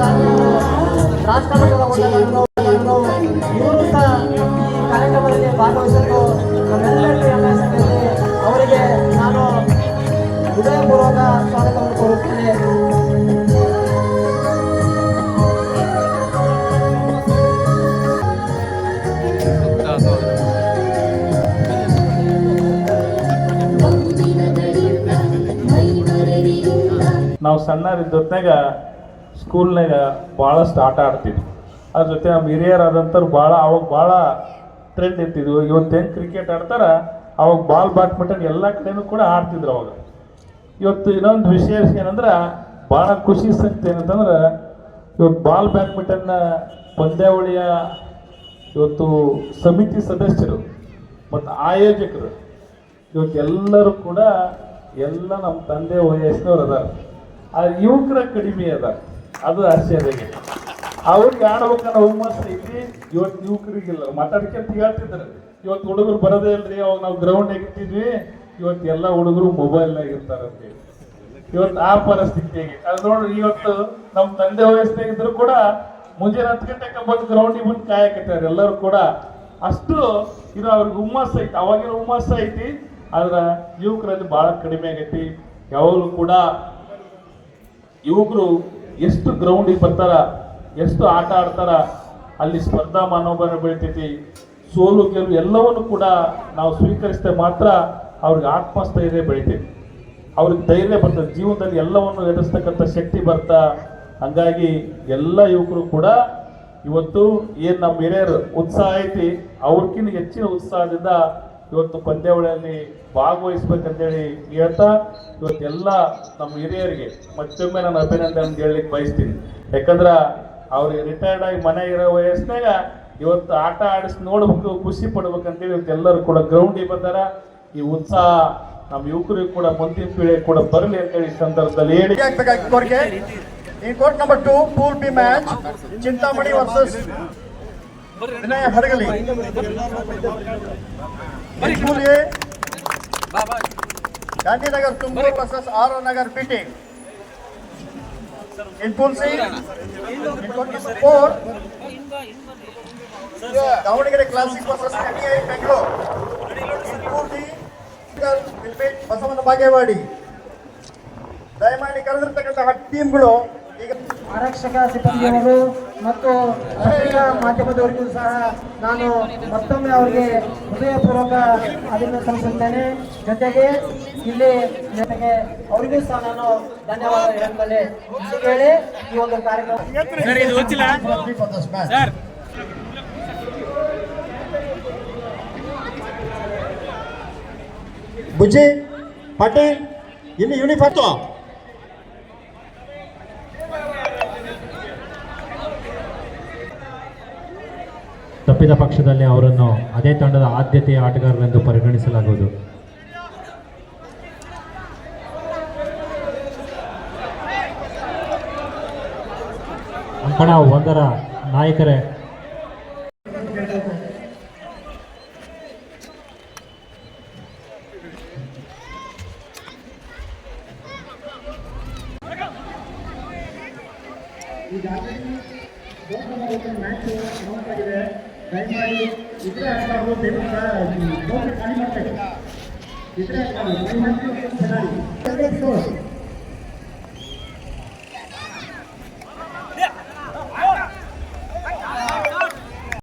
ಈ ನಮ್ಮೆಲ್ಲರಿಗೂ ಅವರಿಗೆ ನಾನು ಹೃದಯಪೂರ್ವಕ ಸ್ವಾಗತವನ್ನು ನಾವು ಸಣ್ಣರಿದ್ದೊತ್ನಾಗ ಸ್ಕೂಲ್ನಾಗ ಭಾಳಷ್ಟು ಆಟ ಆಡ್ತಿದ್ವಿ. ಅದ್ರ ಜೊತೆ ನಮ್ಮ ಹಿರಿಯರಾದಂಥವ್ರು ಭಾಳ, ಅವಾಗ ಭಾಳ ಟ್ರೆಂಡ್ ಇರ್ತಿದ್ವು. ಇವತ್ತು ಹೆಂಗೆ ಕ್ರಿಕೆಟ್ ಆಡ್ತಾರ, ಅವಾಗ ಬಾಲ್ ಬ್ಯಾಡ್ಮಿಂಟನ್ ಎಲ್ಲ ಕಡೆನೂ ಕೂಡ ಆಡ್ತಿದ್ರು ಅವಾಗ. ಇವತ್ತು ಇನ್ನೊಂದು ವಿಶೇಷ ಏನಂದ್ರೆ, ಭಾಳ ಖುಷಿ ಸಂಗತಿ ಏನಂತಂದ್ರೆ, ಇವತ್ತು ಬಾಲ್ ಬ್ಯಾಡ್ಮಿಂಟನ್ನ ಪಂದ್ಯಾವಳಿಯ ಇವತ್ತು ಸಮಿತಿ ಸದಸ್ಯರು ಮತ್ತು ಆಯೋಜಕರು. ಇವತ್ತು ಎಲ್ಲರೂ ಕೂಡ ಎಲ್ಲ ನಮ್ಮ ತಂದೆ ವಯಸ್ಸಿನವ್ರು ಅದಾರ. ಆ ಯುವಕರ ಕಡಿಮೆ ಅದ ಅದು ಆಶ್ಚರ್ಯ ಅವ್ರಿಗೆ ಆಡ್ಬೇಕನ್ನೋ ಹುಮ್ಮಸ್ ಐತಿ ಇವತ್ತು ಯುವಕರಿಗಿಲ್ಲ ಮಾತಾಡ್ಕೊಂತ ಹೇಳ್ತಿದ್ರು ಇವತ್ತು ಹುಡುಗರು ಬರೋದೇ ಇಲ್ರಿ, ಅವಾಗ ನಾವು ಗ್ರೌಂಡ್ ಇರ್ತಿದ್ವಿ ಇವತ್ತು ಎಲ್ಲ ಹುಡುಗರು ಮೊಬೈಲ್ನಾಗ ಇರ್ತಾರಂತೆ ಇವತ್ತು ಆ ಪರಿಸ್ಥಿತಿ ಅದು ನೋಡ್ರಿ, ಇವತ್ತು ನಮ್ಮ ತಂದೆ ವಯಸ್ಸಿನಾಗ ಇದ್ರು ಕೂಡ ಮುಂಜಾನೆ ಹತ್ತು ಗಂಟೆಗೆ ಬಂದು ಗ್ರೌಂಡಿಗೆ ಬಂದು ಕಾಯಕತ್ತಾರೆ. ಎಲ್ಲರೂ ಕೂಡ ಅಷ್ಟು ಇದು ಅವ್ರಿಗೆ ಹುಮ್ಮಸ್ ಐತಿ. ಅವಾಗಿನ ಹುಮ್ಮಸ್ ಐತಿ. ಆದ್ರೆ ಯುವಕರಲ್ಲಿ ಬಹಳ ಕಡಿಮೆ ಆಗೈತಿ. ಯಾವಾಗಲೂ ಕೂಡ ಯುವಕರು ಎಷ್ಟು ಗ್ರೌಂಡಿಗೆ ಬರ್ತಾರ, ಎಷ್ಟು ಆಟ ಆಡ್ತಾರ, ಅಲ್ಲಿ ಸ್ಪರ್ಧಾ ಮನೋಭಾವನೆ ಬೆಳಿತೈತಿ, ಸೋಲು ಗೆಲುವು ಎಲ್ಲವನ್ನು ಕೂಡ ನಾವು ಸ್ವೀಕರಿಸಿದ್ರೆ ಮಾತ್ರ ಅವ್ರಿಗೆ ಆತ್ಮಸ್ಥೈರ್ಯ ಬೆಳಿತೈತಿ. ಅವ್ರಿಗೆ ಧೈರ್ಯ ಬರ್ತದೆ, ಜೀವನದಲ್ಲಿ ಎಲ್ಲವನ್ನು ಎದುರಿಸ್ತಕ್ಕಂಥ ಶಕ್ತಿ ಬರ್ತಾ, ಹಂಗಾಗಿ ಎಲ್ಲ ಯುವಕರು ಕೂಡ ಇವತ್ತು ಏನು ನಮ್ಮ ಹಿರಿಯರು ಉತ್ಸಾಹ ಐತಿ ಅವ್ರಕ್ಕಿಂತ ಹೆಚ್ಚಿನ ಉತ್ಸಾಹದಿಂದ ಇವತ್ತು ಪಂದ್ಯಾವಳಿಯಲ್ಲಿ ಭಾಗವಹಿಸ್ಬೇಕಂತೇಳಿ ಹೇಳ್ತಾ ಇವತ್ತೆಲ್ಲ ನಮ್ಮ ಹಿರಿಯರಿಗೆ ಮತ್ತೊಮ್ಮೆ ನಾನು ಅಭಿನಂದನೆ ಹೇಳಲಿಕ್ಕೆ ಬಯಸ್ತೀನಿ. ಯಾಕಂದ್ರೆ ಅವ್ರಿಗೆ ರಿಟೈರ್ಡ್ ಆಗಿ ಮನೆ ಇರೋ ವಯಸ್ಸಿನಾಗ ಇವತ್ತು ಆಟ ಆಡಿಸಿ ನೋಡ್ಬೇಕು, ಖುಷಿ ಪಡ್ಬೇಕಂತೇಳಿ ಇವತ್ತು ಎಲ್ಲರೂ ಕೂಡ ಗ್ರೌಂಡಿಗೆ ಬಂದಾರ. ಈ ಉತ್ಸಾಹ ನಮ್ಮ ಯುವಕರಿಗೂ ಕೂಡ ಮುಂದಿನ ಪೀಳಿಗೆ ಕೂಡ ಬರಲಿ ಅಂತೇಳಿ ಈ ಸಂದರ್ಭದಲ್ಲಿ ಹೇಳಿ. Court number two pool B match Chintamani versus Vinaya Hadagali In pool A, Gandhinagar Tumakuru versus R Nagar beating in pool C NEI Bengaluru in pool D Basavana Bagewadi. ದಯಮಾಡಿ ಕರೆದಿರ್ತಕ್ಕಂತಹ ಟೀಮ್ಗಳು ಈಗ ಆರಕ್ಷಕ ಸಿಬ್ಬಂದಿಯವರು ಮತ್ತು ಪತ್ರಿಕಾ ಮಾಧ್ಯಮದವರಿಗೂ ಸಹ ನಾನು ಮತ್ತೊಮ್ಮೆ ಅವರಿಗೆ ಹೃದಯಪೂರ್ವಕ ಅದನ್ನು ಸಲ್ಲಿಸುತ್ತೇನೆ. ಜೊತೆಗೆ ಇಲ್ಲಿ ಜೊತೆಗೆ ಅವರಿಗೂ ಸಹ ನಾನು ಧನ್ಯವಾದ ಹೇಳಿ ಈ ಒಂದು ಕಾರ್ಯಕ್ರಮ. ಬುಜ್ಜಿ ಪಾಟೀಲ್ ಇಲ್ಲಿ ಯೂನಿಫಾರ್ಮ್ ತಪ್ಪಿದ ಪಕ್ಷದಲ್ಲಿ ಅವರನ್ನು ಅದೇ ತಂಡದ ಆದ್ಯತೆಯ ಆಟಗಾರರೆಂದು ಪರಿಗಣಿಸಲಾಗುವುದು. ಅಂಕಣ ಒಂದರ ನಾಯಕರೇ. ದಯಮಾಡಿ ಇದ್ರೆ ಆಟಗಾರರು ದಯವಿಟ್ಟು ಖಾಲಿ ಮಾಡ್ತಾರೆ ಇದ್ರೆ ದಯಮಾಡಿ